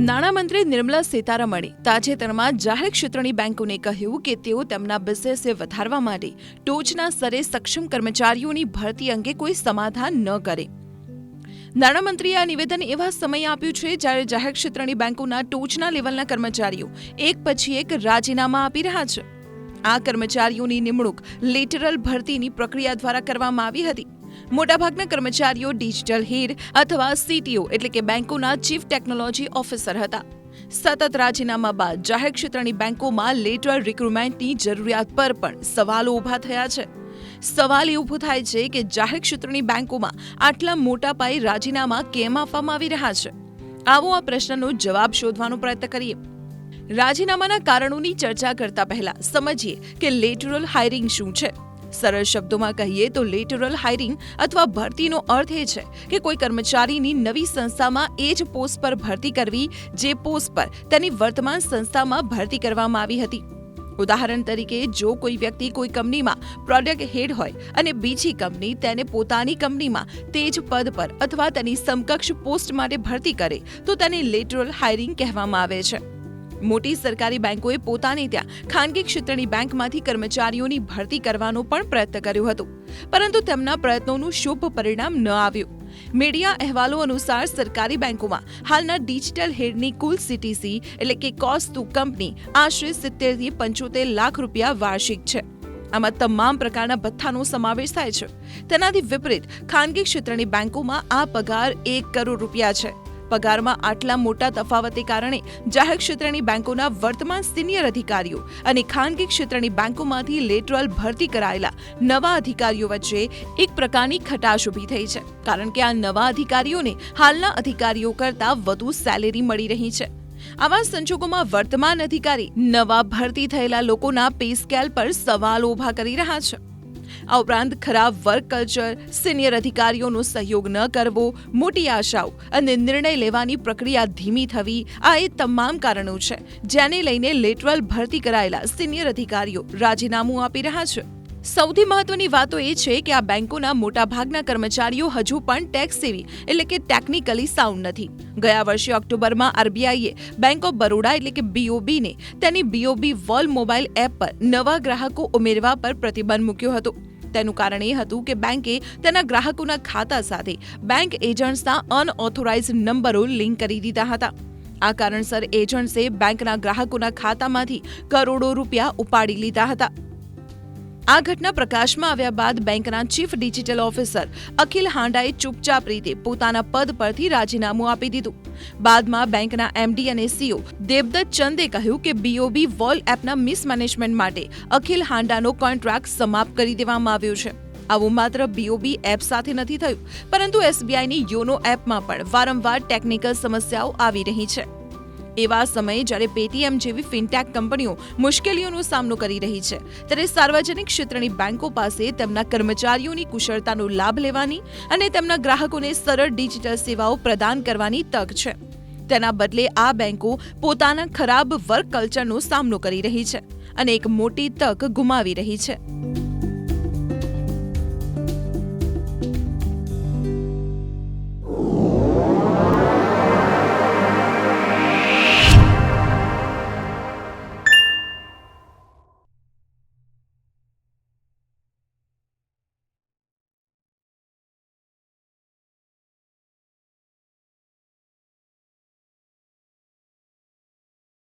નાણામંત્રી નિર્મલા સીતારમણે તાજેતરમાં જાહેર ક્ષેત્રની બેંકોને કહ્યું કે તેઓ તેમના બિઝનેસને વધારવા માટે ટોચના સ્તરે સક્ષમ કર્મચારીઓની ભરતી અંગે કોઈ સમાધાન ન કરે. નાણામંત્રીએ આ નિવેદન એવા સમયે આપ્યું છે જ્યારે જાહેર ક્ષેત્રની બેંકોના ટોચના લેવલના કર્મચારીઓ એક પછી એક રાજીનામા આપી રહ્યા છે. આ કર્મચારીઓની નિમણૂક લેટરલ ભરતીની પ્રક્રિયા દ્વારા કરવામાં આવી હતી. મોટાભાગના કર્મચારીઓ ડિજિટલ હેડ અથવા સીટીઓ એટલે કે બેંકોના ચીફ ટેકનોલોજી ઓફિસર હતા. સતત રાજીનામા બાદ જાહેર ક્ષેત્રની બેંકોમાં લેટરલ રિક્રુટમેન્ટની જરૂરિયાત પર પણ સવાલો ઊભા થયા છે. સવાલ એ ઊભો થાય છે કે જાહેર ક્ષેત્રની બેંકોમાં આટલા મોટા પાયે રાજીનામા કેમ આપવામાં આવી રહ્યા છે? આવો આ પ્રશ્નનો જવાબ શોધવાનો પ્રયત્ન કરીએ. રાજીનામાના કારણોની ચર્ચા કરતા પહેલા સમજીએ કે લેટરલ હાયરિંગ શું છે? સરળ શબ્દોમાં કહીએ તો લેટરલ હાયરિંગ અથવા ભરતીનો અર્થ એ છે કે કોઈ કર્મચારીની નવી સંસ્થામાં એ જ પોસ્ટ પર ભરતી કરવી જે પોસ્ટ પર તેની વર્તમાન સંસ્થામાં ભરતી કરવામાં આવી હતી. ઉદાહરણ તરીકે, જો કોઈ વ્યક્તિ કોઈ કંપનીમાં પ્રોડક્ટ હેડ હોય અને બીજી કંપની તેને પોતાની કંપનીમાં તે જ પદ પર અથવા તેની સમકક્ષ પોસ્ટ માટે ભરતી કરે, તો તેને લેટરલ હાયરિંગ કહેવામાં આવે છે. મોટી સરકારી બેંકોએ પોતાને ત્યાં ખાનગી ક્ષેત્રની બેંકમાંથી કર્મચારીઓની ભરતી કરવાનો પણ પ્રયત્ન કર્યો હતો. પરંતુ તેમના પ્રયત્નોનું શુભ પરિણામ ન આવ્યું. મીડિયા અહેવાલો અનુસાર સરકારી બેંકોમાં હાલના ડિજિટલ હેડની કુલ સીટીસી એટલે કે કોસ્ટ ટુ કંપની આશરે સિત્તેરથી પંચોતેર લાખ રૂપિયા વાર્ષિક છે. આમાં તમામ પ્રકારના ભથ્થાનો સમાવેશ થાય છે. તેનાથી વિપરીત ખાનગી ક્ષેત્રની બેંકોમાં આ પગાર એક કરોડ રૂપિયા છે. પગારમાં આટલા મોટા તફાવતે કારણે જાહેર ક્ષેત્રની બેંકોના વર્તમાન સિનિયર અધિકારીઓ અને ખાનગી ક્ષેત્રની બેંકોમાંથી લેટરલ ભરતી કરાયેલા નવા અધિકારીઓ વચ્ચે એક પ્રકારની ખટાશ ઊભી થઈ છે. કારણ કે આ નવા અધિકારીઓને હાલના અધિકારીઓ કરતાં વધુ સેલેરી મળી રહી છે. આવા સંજોગોમાં વર્તમાન અધિકારી નવા ભરતી થયેલા લોકોના પે સ્કેલ પર સવાલો ઊભા કરી રહ્યા છે. આ ઉપરાંત ખરાબ વર્ક કલ્ચર, સિનિયર અધિકારીઓનો સહયોગ ન કરવો, મોટી આશાઓ અને નિર્ણય લેવાની પ્રક્રિયા ધીમી થવી, આ એ તમામ કારણો છે, જેને લઈને લેટરલ ભરતી કરાયેલા સિનિયર અધિકારીઓ રાજીનામું આપી રહ્યા છે. સૌથી મહત્વની વાતો એ છે કે આ બેંકોના મોટાભાગના કર્મચારીઓ હજુ પણ ટેક્સ સેવી એટલે કે ટેકનિકલી સાઉન્ડ નથી. ગયા વર્ષે ઓક્ટોબરમાં આરબીઆઈએ બેંક ઓફ બરોડા એટલે કે બીઓબીને તેની બીઓબી વોલ મોબાઈલ એપ પર નવા ગ્રાહકો ઉમેરવા પર પ્રતિબંધ મૂક્યો હતો. તેનું કારણ એ હતું કે બેંકે તેના ગ્રાહકોના ખાતા સાથે બેંક એજન્ટ્સના અનઓથોરાઇઝ નંબરો લિંક કરી દીધા હતા. આ કારણસર એજન્ટ્સે બેંકના ગ્રાહકોના ખાતામાંથી કરોડો રૂપિયા ઉપાડી લીધા હતા. આ ઘટના પ્રકાશમાં આવ્યા બાદ બેંકના ચીફ ડિજિટલ ઓફિસર અખિલ હાંડાએ ચૂપચાપ રીતે પોતાના પદ પરથી રાજીનામું આપી દીધું. બાદમાં બેંકના એમડી અને સીઓ દેવદત્ત ચંદે કહ્યું કે બીઓબી વોલ એપના મિસમેનેજમેન્ટ માટે અખિલ હાંડાનો કોન્ટ્રાક્ટ સમાપ્ત કરી દેવામાં આવ્યો છે. આવું માત્ર બીઓબી એપ સાથે નથી થયું, પરંતુ એસબીઆઈની યોનો એપમાં પણ વારંવાર ટેકનિકલ સમસ્યાઓ આવી રહી છે. એવા સમયે જ્યારે પેટીએમ જેવી ફિનટેક કંપનીઓ મુશ્કેલીઓનો સામનો કરી રહી છે, ત્યારે સાર્વજનિક ક્ષેત્રની બેંકો પાસે તેમના કર્મચારીઓની કુશળતાનો લાભ લેવાની અને તેમના ગ્રાહકોને સરળ ડિજિટલ સેવાઓ પ્રદાન કરવાની તક છે. તેના બદલે આ બેંકો પોતાના ખરાબ વર્ક કલ્ચરનો સામનો કરી રહી છે અને એક મોટી તક ગુમાવી રહી છે.